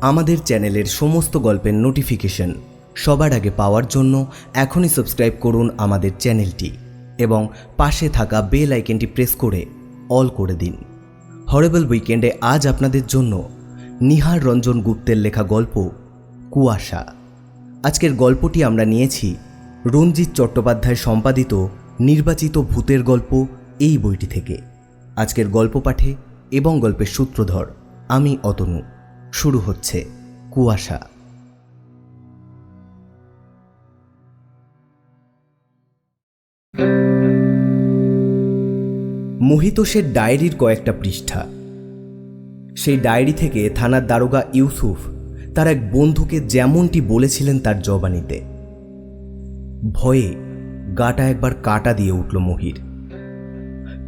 আমাদের চ্যানেলের সমস্ত গল্পের নোটিফিকেশন সবার আগে পাওয়ার জন্য এখনই সাবস্ক্রাইব করুন আমাদের চ্যানেলটি এবং পাশে থাকা বেল আইকনটি প্রেস করে অল করে দিন। হরেবল উইকেন্ডে আজ আপনাদের জন্য নিহার রঞ্জন গুপ্তের লেখা গল্প কুয়াশা। আজকের গল্পটি আমরা নিয়েছি রঞ্জিত চট্টোপাধ্যায় সম্পাদিত নির্বাচিত ভূতের গল্প এই বইটি থেকে। আজকের গল্প পাঠে এবং গল্পের সূত্রধর আমি অতনু। শুরু হচ্ছে কুয়াশা। মোহিতোষের ডায়েরির কয়েকটা পৃষ্ঠা। সেই ডায়েরি থেকে থানার দারোগা ইউসুফ তার এক বন্ধুকে যেমনটি বলেছিলেন তার জবানিতে। ভয়ে গাটা একবার কাটা দিয়ে উঠল মহির।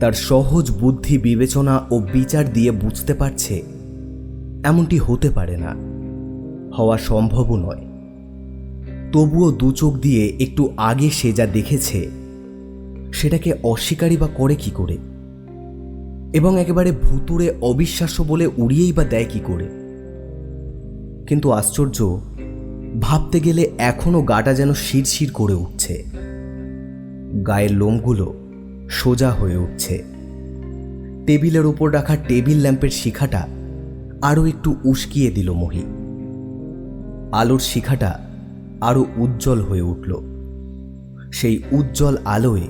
তার সহজ বুদ্ধি বিবেচনা ও বিচার দিয়ে বুঝতে পারছে এমনটি হতে পারে না। হওয়া সম্ভবও নয়। তবুও দু চোখ দিয়ে একটু আগে সে যা দেখেছে, সেটাকে অস্বীকারই বা করে কি করে? এবং একেবারে ভুতুড়ে অবিশ্বাস্য বলে উড়িয়েই বা দেয় কি করে? কিন্তু আশ্চর্য, ভাবতে গেলে এখনও গাটা যেন শিরশির করে উঠছে। গায়ের লোমগুলো সোজা হয়ে উঠছে। টেবিলের উপর রাখা টেবিল ল্যাম্পের শিখাটা আরও একটু উস্কিয়ে দিল মহি। আলোর শিখাটা আরও উজ্জ্বল হয়ে উঠল। সেই উজ্জ্বল আলোয়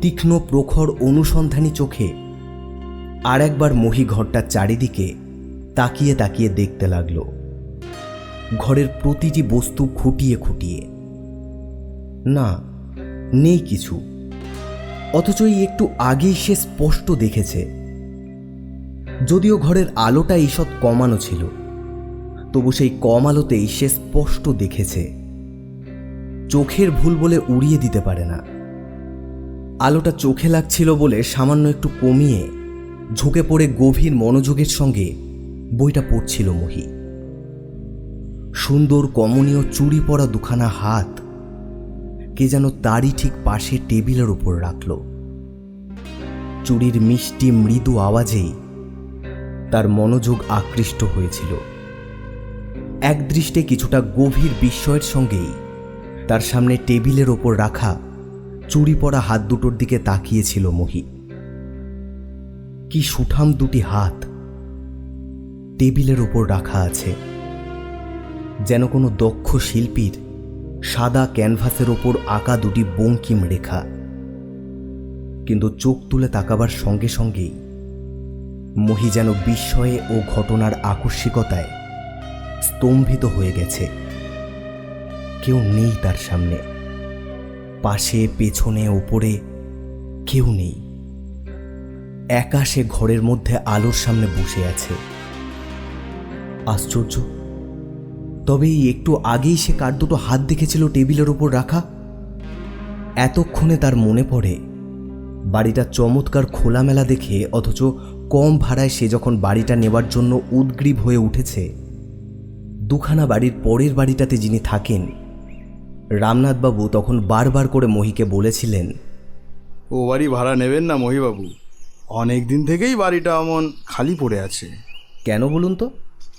তীক্ষ্ণ প্রখর অনুসন্ধানী চোখে আর একবার মহি ঘরটার চারিদিকে তাকিয়ে তাকিয়ে দেখতে লাগল। ঘরের প্রতিটি বস্তু খুঁটিয়ে খুঁটিয়ে। না, নেই কিছু। অথচ একটু আগেই সে স্পষ্ট দেখেছে। যদিও ঘরের আলোটা ঈষৎ কমানো ছিল, তবু সেই কম আলোতেই সে স্পষ্ট দেখেছে। চোখের ভুল বলে উড়িয়ে দিতে পারে না। আলোটা চোখে লাগছিল বলে সামান্য একটু কমিয়ে ঝুঁকে পড়ে গভীর মনোযোগের সঙ্গে বইটা পড়ছিল মহি। সুন্দর কমনীয় চুরি পরা দুখানা হাত কে যেন তারই ঠিক পাশে টেবিলের উপর রাখল। চুরির মিষ্টি মৃদু আওয়াজেই তার মনোযোগ আকৃষ্ট হয়েছিল। একদৃষ্টে কিছুটা গভীর বিস্ময়ের সঙ্গেই তার সামনে টেবিলের ওপর রাখা চুরি পরা হাত দুটোর দিকে তাকিয়েছিল মহি। কি সুঠাম দুটি হাত টেবিলের ওপর রাখা আছে। যেন কোনো দক্ষ শিল্পীর সাদা ক্যানভাসের ওপর আঁকা দুটি বঙ্কিম রেখা। কিন্তু চোখ তুলে তাকাবার সঙ্গে সঙ্গেই মহি যেন বিস্ময়ে ও ঘটনার আকস্মিকতায় স্তম্ভিত হয়ে গেছে। কেউ নেই তার সামনে। পাশে, পেছনে, ওপরে কেউ নেই। একা সে ঘরের মধ্যে আলোর সামনে বসে আছে। আশ্চর্য। তবে একটু আগেই সে কার দুটো হাত দেখেছিল টেবিলের ওপর রাখা? এতক্ষণে তার মনে পড়ে, বাড়িটা চমৎকার খোলামেলা দেখে অথচ কম ভাড়ায় সে যখন বাড়িটা নেবার জন্য উদ্গ্রীব হয়ে উঠেছে দুখানা বাড়ির পরের বাড়িটাতে যিনি থাকেন রামনাথবাবু তখন বারবার করে মহিকে বলেছিলেন ও বাড়ি ভাড়া নেবেন না মহিবাবু। অনেক দিন থেকেই বাড়িটা অমন খালি পড়ে আছে। কেন বলুন তো?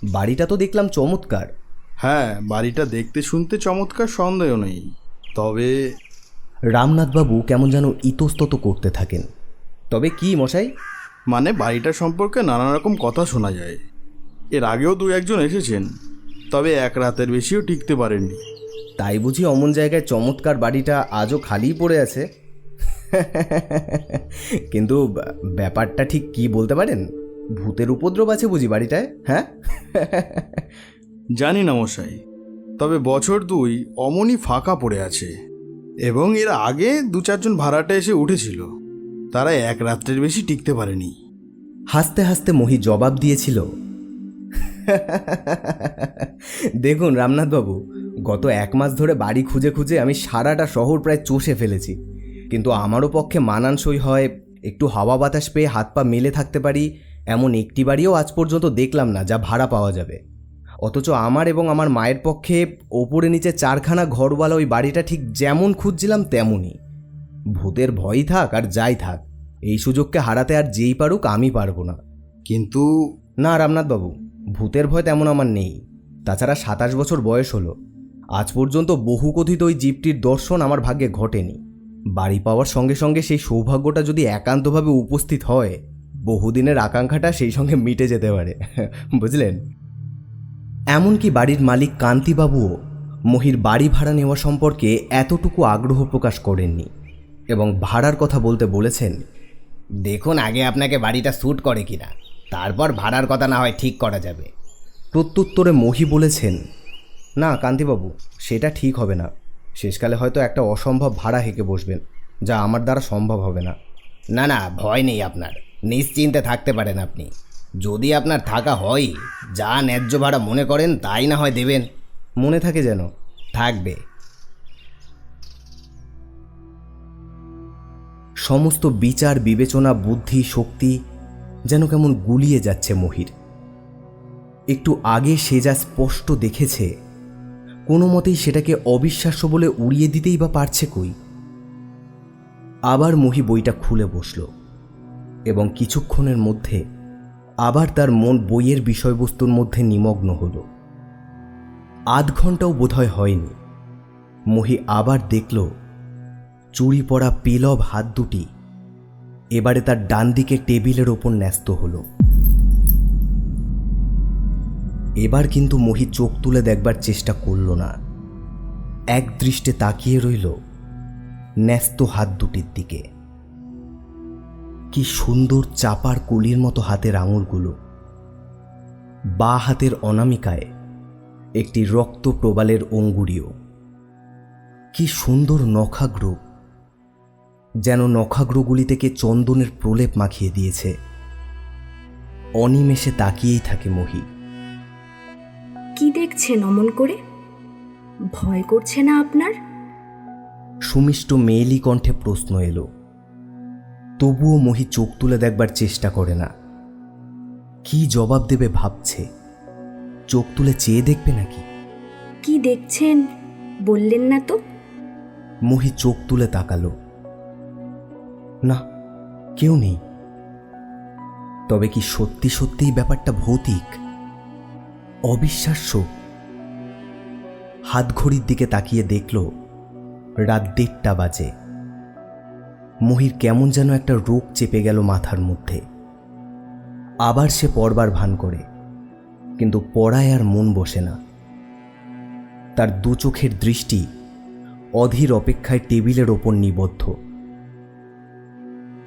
বাড়িটা তো দেখলাম চমৎকার। হ্যাঁ বাড়িটা দেখতে শুনতে চমৎকার সন্দেহ নেই। তবে রামনাথবাবু কেমন যেন ইতস্তত করতে থাকেন। তবে কি মশাই? মানে বাড়িটা সম্পর্কে নানা রকম কথা শোনা যায়। এর আগেও দু একজন এসেছেন তবে এক রাতের বেশিও টিকতে পারেননি। তাই বুঝি অমন জায়গায় চমৎকার বাড়িটা আজও খালিই পড়ে আছে? কিন্তু ব্যাপারটা ঠিক কি বলতে পারেন? ভূতের উপদ্রব আছে বুঝি বাড়িটায় হ্যাঁ? জানি না মশাই তবে বছর দুই অমনই ফাঁকা পড়ে আছে। এবং এর আগে দু চারজন ভাড়াটে এসে উঠেছিল। তারা এক রাত্রের বেশি টিকতে পারেনি। হাসতে হাসতে মহি জবাব দিয়েছিল, দেখুন রামনাথবাবু, গত এক মাস ধরে বাড়ি খুঁজে খুঁজে আমি সারাটা শহর প্রায় চষে ফেলেছি। কিন্তু আমারও পক্ষে মানানসই হয়, একটু হাওয়া বাতাস পেয়ে হাত পা মেলে থাকতে পারি, এমন একটি বাড়িও আজ পর্যন্ত দেখলাম না যা ভাড়া পাওয়া যাবে। অথচ আমার এবং আমার মায়ের পক্ষে ওপরে নিচে চারখানা ঘরওয়ালা ওই বাড়িটা ঠিক যেমন খুঁজছিলাম তেমনই। ভূতের ভয়ই থাক আর যাই থাক এই সুযোগকে হারাতে আর যেই পারুক আমি পারব না। কিন্তু না রামনাথবাবু ভূতের ভয় তেমন আমার নেই। তাছাড়া সাতাশ বছর বয়স হলো। আজ পর্যন্ত বহু কথিত ওই জীবটির দর্শন আমার ভাগ্যে ঘটেনি। বাড়ি পাওয়ার সঙ্গে সঙ্গে সেই সৌভাগ্যটা যদি একান্তভাবে উপস্থিত হয় বহুদিনের আকাঙ্ক্ষাটা সেই সঙ্গে মিটে যেতে পারে। বুঝলেন? এমনকি বাড়ির মালিক কান্তিবাবুও মহির বাড়ি ভাড়া নেওয়া সম্পর্কে এতটুকু আগ্রহ প্রকাশ করেননি। এবং ভাড়ার কথা বলতে বলেছেন, দেখুন আগে আপনাকে বাড়িটা স্যুট করে কিনা, তারপর ভাড়ার কথা না হয় ঠিক করা যাবে। প্রত্যুত্তরে মহি বলেছেন, না, কান্তিবাবু, সেটা ঠিক হবে না। শেষকালে হয়তো একটা অসম্ভব ভাড়া হেঁকে বসবেন, যা আমার দ্বারা সম্ভব হবে না। না না, ভয় নেই আপনার, নিশ্চিন্তে থাকতে পারেন আপনি। যদি আপনার থাকা হয়, যা ন্যায্য ভাড়া মনে করেন, তাই না হয় দেবেন। মনে থাকে যেন, থাকবে। সমস্ত বিচার, বিবেচনা, বুদ্ধি, শক্তি যেন কেমন গুলিয়ে যাচ্ছে মহির। একটু আগে সে যা স্পষ্ট দেখেছে, কোনো মতেই সেটাকে অবিশ্বাস্য বলে উড়িয়ে দিতেই বা পারছে কই? আবার মহি বইটা খুলে বসল এবং কিছুক্ষণের মধ্যে আবার তার মন বইয়ের বিষয়বস্তুর মধ্যে নিমগ্ন হল। আধ ঘন্টাও বোধহয় হয়নি। মহি আবার দেখল চুরি পড়া পেলব হাত দুটি। এবারে তার ডান দিকে টেবিলের ওপর ন্যস্ত হলো। এবার কিন্তু মহি চোখ তুলে দেখবার চেষ্টা করল না। এক দৃষ্টে তাকিয়ে রইল ন্যস্ত হাত দুটির দিকে। কি সুন্দর চাপার কলির মতো হাতের আঙুলগুলো। বা হাতের অনামিকায় একটি রক্ত প্রবালের অঙ্গুরীয় কি সুন্দর নখাগ্র। যেন নখাগ্রগুলি থেকে চন্দনের প্রলেপ মাখিয়ে দিয়েছে। অনিমেষে তাকিয়েই থাকে মহি। কি দেখছেন অমন করে? ভয় করছে না আপনার? সুমিষ্ট মেয়েলি কণ্ঠে প্রশ্ন এলো। তবুও মহি চোখ তুলে দেখবার চেষ্টা করে না। কি জবাব দেবে ভাবছে? চোখ তুলে চেয়ে দেখবে নাকি? কি দেখছেন বললেন না তো? মহি চোখ তুলে তাকালো। না, কেউ নেই। তবে কি সত্যি সত্যিই ব্যাপারটা ভৌতিক? অবিশ্বাস্য। হাতঘড়ির দিকে তাকিয়ে দেখল, রাত দেড়টা বাজে। মহির কেমন যেন একটা রোগ চেপে গেল মাথার মধ্যে। আবার সে পড়বার ভান করে, কিন্তু পড়ায় আর মন বসে না। তার দু চোখের দৃষ্টি অধীর অপেক্ষায় টেবিলের ওপর নিবদ্ধ।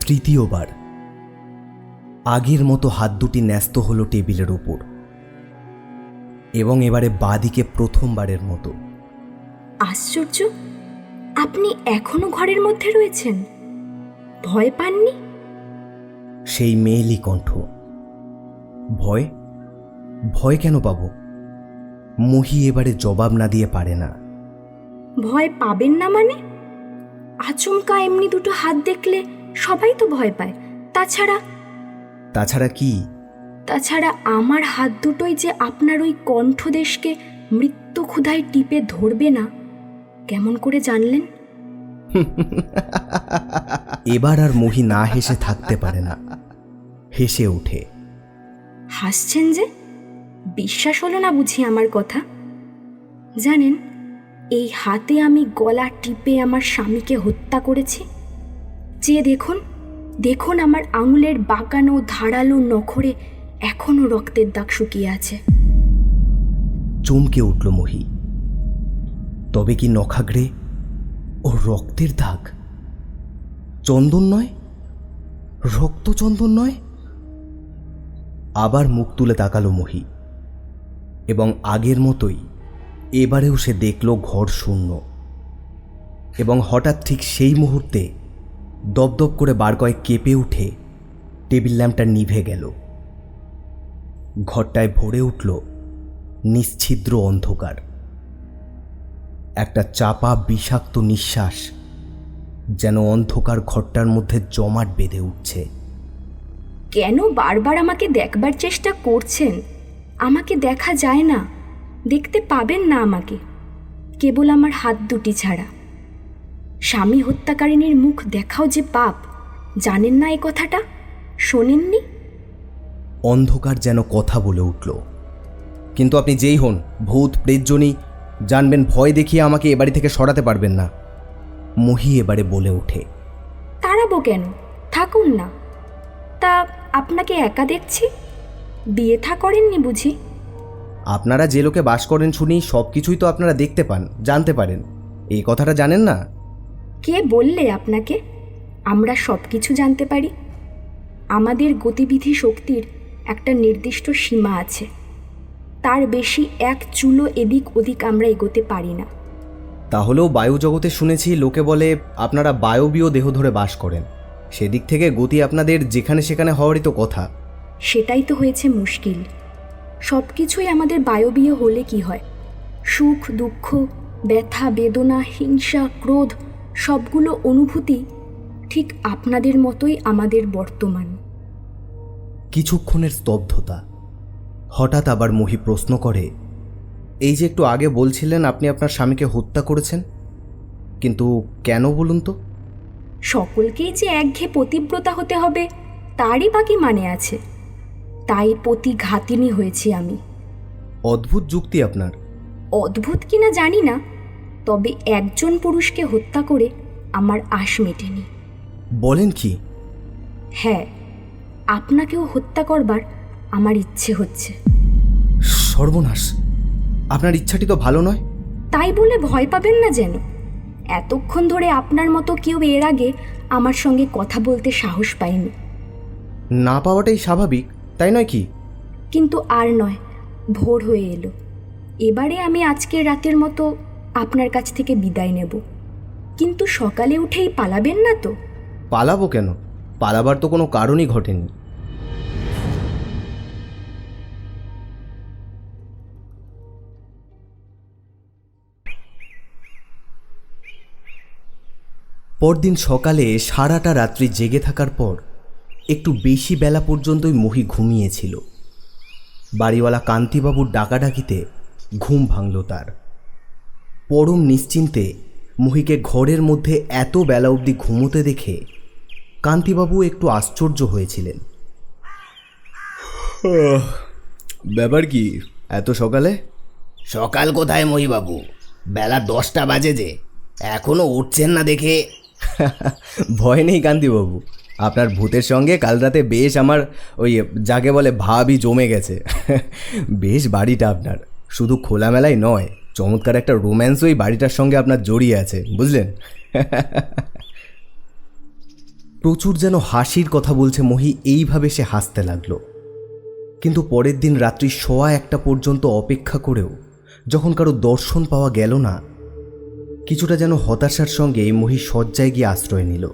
তৃতীয়বার। আগের মতো হাত দুটি ন্যস্ত হলো টেবিলের ওপর এবং এবারে বাদিকে প্রথমবারের মতো। আশ্চর্য! আপনি এখনও ঘরের মধ্যে রয়েছেন। ভয় পাননি? সেই মেয়েলি কণ্ঠ। ভয়? ভয় কেন পাবো? মহি এবারে জবাব না দিয়ে পারে না। ভয় পাবেন না মানে? আচমকা এমনি দুটো হাত দেখলে সবাই তো ভয় পায়। তাছাড়া তাছাড়া কি? তাছাড়া আমার হাত দুটোই যে আপনার ওই কণ্ঠদেশকে মৃত্যু ক্ষুধায় টিপে ধরবে না কেমন করে জানলেন? এবার আর মহি না হেসে থাকতে পারে না। হেসে ওঠে। হাসছেন যে? বিশ্বাস হলো না বুঝি আমার কথা? জানেন এই হাতে আমি গলা টিপে আমার স্বামীকে হত্যা করেছি? চেয়ে দেখুন দেখুন আমার আঙুলের বাঁকানো, ধারালো নখরে এখনও রক্তের দাগ শুকিয়ে আছে। চমকে উঠল মহি। তবে কি নখাগ্রে ও রক্তের দাগ? চন্দন নয়? রক্ত চন্দন নয়? আবার মুখ তুলে তাকালো মহি, এবং আগের মতোই এবারেও সে দেখল ঘর শূন্য, এবং হঠাৎ ঠিক সেই মুহূর্তে দপদপ করে বার কয়েক কেঁপে উঠে টেবিল ল্যাম্পটা নিভে গেল। ঘরটায় ভরে উঠল নিশ্ছিদ্র অন্ধকার। একটা চাপা বিষাক্ত নিঃশ্বাস যেন অন্ধকার ঘরটার মধ্যে জমাট বেঁধে উঠছে। কেন বারবার আমাকে দেখবার চেষ্টা করছেন? আমাকে দেখা যায় না। দেখতে পাবেন না আমাকে। কেবল আমার হাত দুটি ছাড়া। স্বামী হত্যাকারিনীর মুখ দেখাও যে পাপ জানেন না এ কথাটা? শোনেননি? অন্ধকার যেন কথা বলে উঠল। কিন্তু আপনি যেই হন ভূত প্রেতজনী জানবেন ভয় দেখিয়ে আমাকে এ বাড়ি থেকে সরাতে পারবেন না। মহি এবারে বলে ওঠে। তাড়াবো কেন? থাকুন না। তা আপনাকে একা দেখছি? বিয়ে থা করেননি বুঝি? আপনারা যে লোকে বাস করেন শুনি সব কিছুই তো আপনারা দেখতে পান জানতে পারেন। এই কথাটা জানেন না? কে বললে আপনাকে? আমরা সব কিছু জানতে পারি। আমাদের গতিবিধি শক্তির একটা নির্দিষ্ট সীমা আছে। তার বেশি এক চুলো এদিক ওদিক আমরা এগোতে পারি না। তাহলেও বায়ু জগতে শুনেছি লোকে বলে আপনারা বায়বীয় দেহ ধরে বাস করেন। সেদিক থেকে গতি আপনাদের যেখানে সেখানে হওয়ারই তো কথা। সেটাই তো হয়েছে মুশকিল। সব কিছুই আমাদের বায়বীয় হলে কি হয়? সুখ দুঃখ ব্যথা বেদনা হিংসা ক্রোধ সবগুলো অনুভূতি ঠিক আপনাদের মতোই আমাদের বর্তমান। কিছুক্ষণের স্তব্ধতা। হঠাৎ আবার মহি প্রশ্ন করে এই যে একটু আগে বলছিলেন আপনি আপনার স্বামীকে হত্যা করেছেন কিন্তু কেন বলুন তো? সকলকেই যে একঘেয়ে পতিব্রতা হতে হবে তারই বাকি মানে আছে? তাই পতি ঘাতিনী হয়েছি আমি। অদ্ভুত যুক্তি আপনার। অদ্ভুত কিনা জানি না তবে একজন পুরুষকে হত্যা করে আমার আশ মেটেনি। বলেন কি? হ্যাঁ আপনাকেও হত্যা করবার আমার ইচ্ছে হচ্ছে। সর্বনাশ আপনার ইচ্ছাটি তো ভালো নয়। তাই বলে ভয় পাবেন না যেন। এতক্ষণ ধরে আপনার মতো কেউ এর আগে আমার সঙ্গে কথা বলতে সাহস পায়নি। না পাওয়াটাই স্বাভাবিক তাই নয় কি? কিন্তু আর নয় ভোর হয়ে এলো। এবারে আমি আজকের রাতের মতো আপনার কাছ থেকে বিদায় নেব। কিন্তু সকালে উঠেই পালাবেন না তো? পালাবো কেন? পালাবার তো কোনো কারণই ঘটেনি। পরদিন সকালে সারাটা রাত্রি জেগে থাকার পর একটু বেশি বেলা পর্যন্তই মহি ঘুমিয়েছিল। বাড়িওয়ালা কান্তিবাবুর ডাকাডাকিতে ঘুম ভাঙল তার। পরম নিশ্চিন্তে মহিকে ঘরের মধ্যে এত বেলা অবধি ঘুমোতে দেখে কান্তিবাবু একটু আশ্চর্য হয়েছিলেন। ব্যাপার কি? এত সকালে? সকাল কোথায় মহিবাবু? বেলা দশটা বাজে যে। এখনও উঠছেন না দেখে। ভয় নেই কান্তিবাবু। আপনার ভূতের সঙ্গে কাল রাতে বেশ আমার ওই যাকে বলে ভাবই জমে গেছে। বেশ বাড়িটা আপনার। শুধু খোলামেলাই নয় চমৎকার একটা রোম্যান্স ওই বাড়িটার সঙ্গে আপনার জড়িয়ে আছে, বুঝলেন? প্রচুর যেন হাসির কথা বলছে মহি, এইভাবে সে হাসতে লাগল। কিন্তু পরের দিন রাত্রি সোয়া একটা পর্যন্ত অপেক্ষা করেও, যখন কারও দর্শন পাওয়া গেল না, কিছুটা যেন হতাশার সঙ্গে মহি শয্যায় গিয়ে আশ্রয় নিল।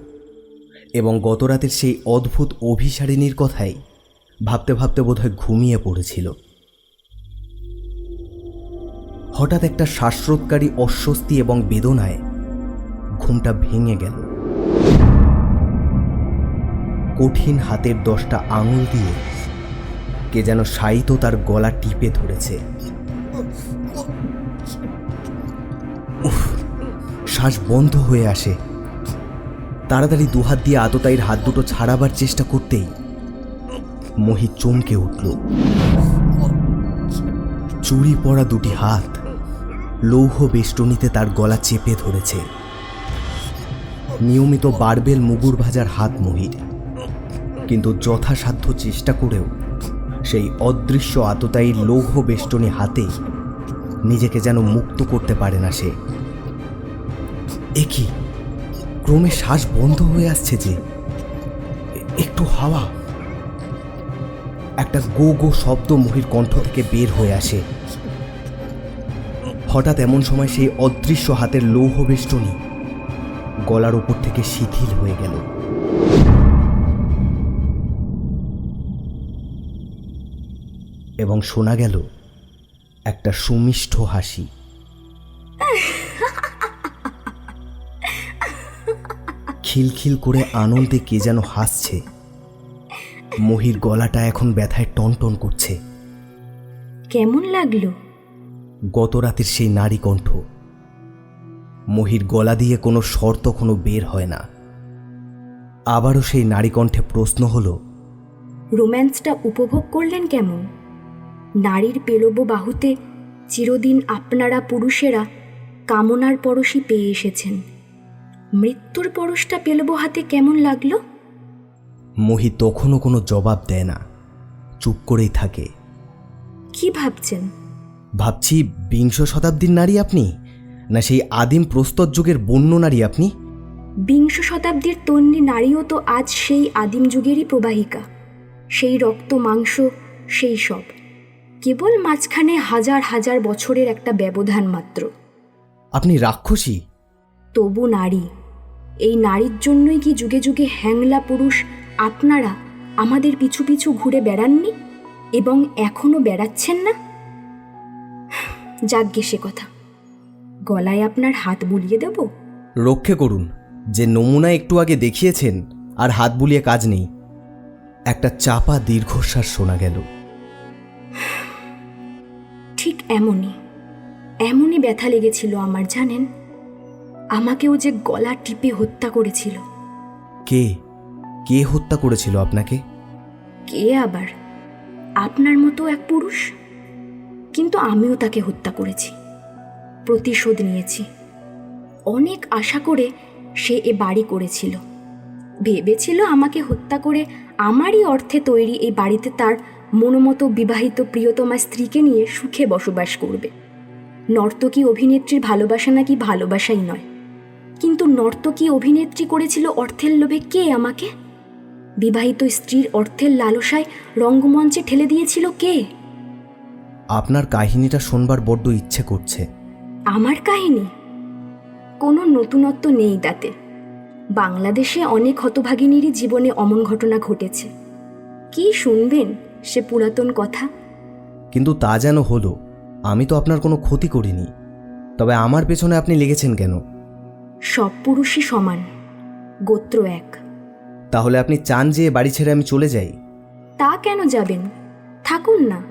এবং গতরাতের সেই অদ্ভুত অভিসারিণীর কথাই ভাবতে ভাবতে বোধহয় ঘুমিয়ে পড়েছিল। হঠাৎ একটা শ্বাসরোধকারী অস্বস্তি এবং বেদনায় ঘুমটা ভেঙে গেল। কঠিন হাতের দশটা আঙুল দিয়ে কে যেন সাইতো তার গলা টিপে ধরেছে। শ্বাস বন্ধ হয়ে আসে। তাড়াতাড়ি দুহাত দিয়ে আততায়ীর হাত দুটো ছাড়াবার চেষ্টা করতেই মহি চমকে উঠল। চুরি পড়া দুটি হাত লৌহ বেষ্টনীতে তার গলা চেপে ধরেছে। নিয়মিত বারবেল মুগুর ভাজার হাত মহির কিন্তু যথাসাধ্য চেষ্টা করেও সেই অদৃশ্য আততায়ীর লৌহ বেষ্টনী হাতে নিজেকে যেন মুক্ত করতে পারে না সে। একই ক্রমে শ্বাস বন্ধ হয়ে আসছে যে, একটু হাওয়া। একটা গো গো শব্দ মহির কণ্ঠ থেকে বের হয়ে আসে। হঠাৎ এমন সময় সেই অদৃশ্য হাতের লৌহ বেষ্টনী গলার উপর থেকে শিথিল হয়ে গেল। এবং শোনা গেল একটা সুমিষ্ঠ হাসি। খিলখিল করে আনন্দে কে যেন হাসছে। মহির গলাটা এখন ব্যথায় টনটন করছে। কেমন লাগল? গত রাতের সেই নারী কণ্ঠ। মহির গলা দিয়ে কোনো স্বর তখনও বের হয় না। আবারও সেই নারী কণ্ঠে প্রশ্ন হলো রোম্যান্সটা উপভোগ করলেন কেমন? নারীর পেলব বাহুতে চিরদিন আপনারা পুরুষেরা কামনার পরশই পেয়ে এসেছেন। মৃত্যুর পরশটা পেলব হাতে কেমন লাগল? মহি তখনও কোনো জবাব দেয় না চুপ করেই থাকে। কি ভাবছেন? ভাবছি বিংশ শতাব্দীর নারী আপনি না সেই আদিম প্রস্তর যুগের বন্য নারী আপনি? বিংশ শতাব্দীর তন্নি নারীও তো আজ সেই আদিম যুগেরই প্রবাহিকা। সেই রক্ত মাংস সেই সব। কেবল মাঝখানে হাজার হাজার বছরের একটা ব্যবধান মাত্র। আপনি রাক্ষসী? তবু নারী। এই নারীর জন্যই কি যুগে যুগে হ্যাংলা পুরুষ আপনারা আমাদের পিছু পিছু ঘুরে বেড়াননি? এবং এখনও বেড়াচ্ছেন না? যাগ্গে সে কথা। গলায় আপনার হাত বুলিয়ে দেব? রক্ষে করুন যে নমুনা একটু আগে দেখিয়েছেন আর হাত বুলিয়ে কাজ নেই। একটা চাপা দীর্ঘশ্বাস শোনা গেল। ঠিক এমনই এমনই ব্যথা লেগেছিল আমার জানেন? আমাকেও যে গলা টিপে হত্যা করেছিল। কে? কে হত্যা করেছিল আপনাকে? কে আবার? আপনার মতো এক পুরুষ? কিন্তু আমিও তাকে হত্যা করেছি। প্রতিশোধ নিয়েছি। অনেক আশা করে সে এ বাড়ি করেছিল। ভেবেছিল আমাকে হত্যা করে আমারই অর্থে তৈরি এই বাড়িতে তার মনোমতো বিবাহিত প্রিয়তমা স্ত্রীকে নিয়ে সুখে বসবাস করবে। নর্তকী অভিনেত্রীর ভালোবাসা নাকি ভালোবাসাই নয়। কিন্তু নর্তকী অভিনেত্রী করেছিল অর্থের লোভে কে আমাকে? বিবাহিত স্ত্রীর অর্থের লালসায় রঙ্গমঞ্চে ঠেলে দিয়েছিল কে? আপনার কাহিনীটা শোনবার বড্ড ইচ্ছে করছে। আমার কাহিনী? কোনো নতুনত্ব নেই তাতে। বাংলাদেশে অনেক হতভাগিনীরই জীবনে অমন ঘটনা ঘটেছে। কি শুনবেন সে পুরাতন কথা? কিন্তু তা যেন হলো আমি তো আপনার কোনো ক্ষতি করিনি। তবে আমার পেছনে আপনি লেগেছেন কেন? সব পুরুষই সমান গোত্র এক। তাহলে আপনি চান যে বাড়ি ছেড়ে আমি চলে যাই? তা কেন যাবেন? থাকুন না।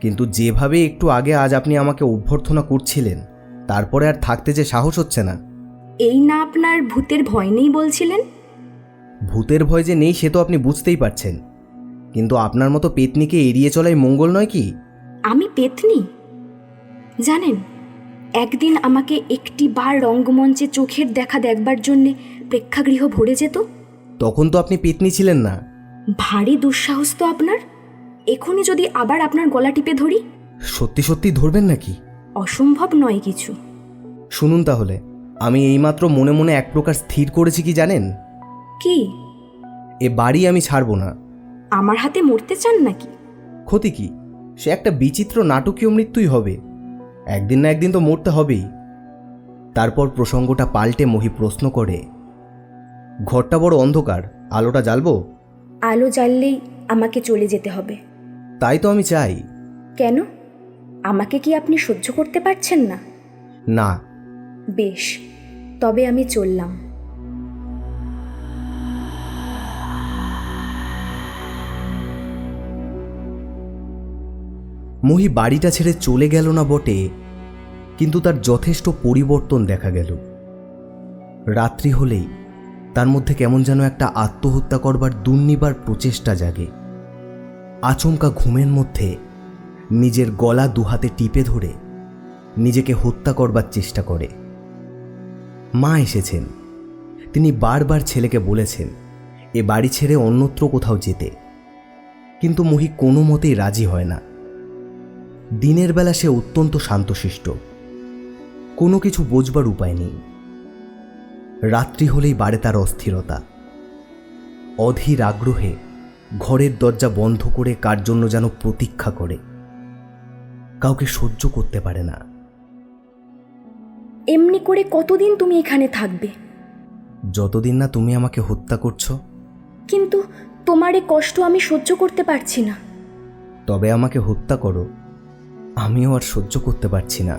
কিন্তু যেভাবে একটু আগে আজ আপনি আমাকে অভ্যর্থনা করছিলেন তারপরে আর থাকতে যে সাহস হচ্ছে না। এই না আপনার ভূতের ভয় নেই বলছিলেন? ভূতের ভয় যে নেই সে তো আপনি বুঝতেই পারছেন। কিন্তু আপনার মতো পেতনিকে এড়িয়ে চলাই মঙ্গল নয় কি? আমি পেতনি। জানেন একদিন আমাকে একটি বার রঙ্গমঞ্চে চোখের দেখা দেখবার জন্যে প্রেক্ষাগৃহ ভরে যেত। তখন তো আপনি পেতনি ছিলেন না। ভারী দুঃসাহস তো আপনার। এখনই যদি আবার আপনার গলা টিপে ধরি? সত্যি সত্যি ধরবেন নাকি? অসম্ভব নয় কিছু। শুনুন তাহলে আমি এইমাত্র মনে মনে এক প্রকার স্থির করেছি কি জানেন? কি? এ বাড়ি আমি ছাড়বো না। আমার হাতে মরতে চান নাকি? ক্ষতি কি? সে একটা বিচিত্র নাটকীয় মৃত্যুই হবে। একদিন না একদিন তো মরতে হবেই। তারপর প্রসঙ্গটা পাল্টে মহি প্রশ্ন করে ঘরটা বড় অন্ধকার আলোটা জ্বালবো? আলো জ্বাললেই আমাকে চলে যেতে হবে। তাই তো আমি চাই। কেন? আমাকে কি আপনি সহ্য করতে পারছেন না? না। বেশ তবে আমি চললাম। মহি বাড়িটা ছেড়ে চলে গেল না বটে কিন্তু তার যথেষ্ট পরিবর্তন দেখা গেল। রাত্রি হলেই তার মধ্যে কেমন যেন একটা আত্মহত্যা করবার দুর্নিবার প্রচেষ্টা জাগে। আচমকা ঘুমের মধ্যে নিজের গলা দুহাতে টিপে ধরে নিজেকে হত্যা করবার চেষ্টা করে। মা এসেছেন। তিনি বারবার ছেলেকে বলেছেন, এ বাড়ি ছেড়ে অন্যত্র কোথাও যেতে। কিন্তু মহি কোনো মতেই রাজি হয় না। দিনের বেলা সে অত্যন্ত শান্তশিষ্ট। কোনো কিছু বোঝবার উপায় নেই। রাত্রি হলেই বাড়ে তার অস্থিরতা। অধীর আগ্রহে ঘরের দরজা বন্ধ করে কার জন্য যেন প্রতীক্ষা করে। কাউকে সহ্য করতে পারে না। এমনি করে কতদিন তুমি এখানে থাকবে? যতদিন না তুমি আমাকে হত্যা করছ। কিন্তু তোমার এ কষ্ট আমি সহ্য করতে পারছি না। তবে আমাকে হত্যা করো। আমিও আর সহ্য করতে পারছি না।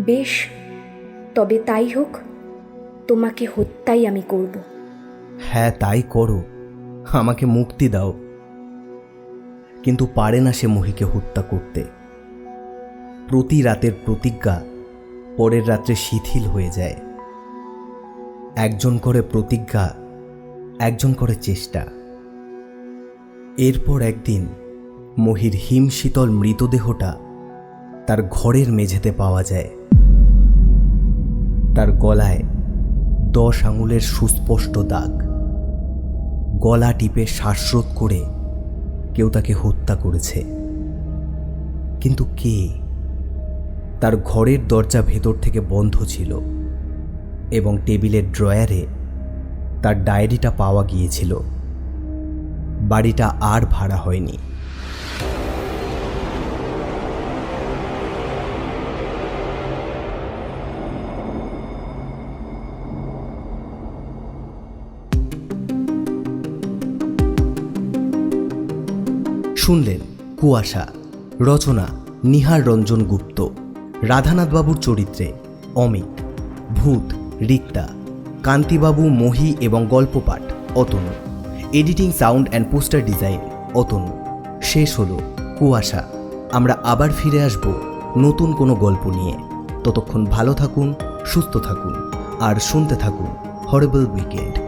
বেশ তবে তাই হোক তোমাকে হত্যাই আমি করব। হ্যাঁ তাই করো। আমাকে মুক্তি দাও। কিন্তু পারে না সে মহিকে হত্যা করতে। প্রতি রাতের প্রতিজ্ঞা পরের রাত্রে শিথিল হয়ে যায়। একজন করে প্রতিজ্ঞা, একজন করে চেষ্টা। এরপর একদিন মহির হিমশীতল মৃতদেহটা তার ঘরের মেঝেতে পাওয়া যায়। তার গলায় দশ আঙুলের সুস্পষ্ট দাগ। গলা টিপে শ্বাসরোধ করে কেউ তাকে হত্যা করেছে। কিন্তু কে? তার ঘরের দরজা ভেতর থেকে বন্ধ ছিল এবং টেবিলের ড্রয়ারে তার ডায়েরিটা পাওয়া গিয়েছিল। বাড়িটা আর ভাড়া হয়নি। শুনলেন কুয়াশা, রচনা নিহার রঞ্জন গুপ্ত রাধানাথবাবুর চরিত্রে অমিত, ভূত, রিক্তা, কান্তিবাবু, মহি এবং গল্পপাঠ Atanu, editing, sound and poster design Atanu. শেষ হলো কুয়াশা। আমরা আবার ফিরে আসব নতুন কোনো গল্প নিয়ে। ততক্ষণ ভালো থাকুন, সুস্থ থাকুন, আর শুনতে থাকুন হরেবল উইকেন্ড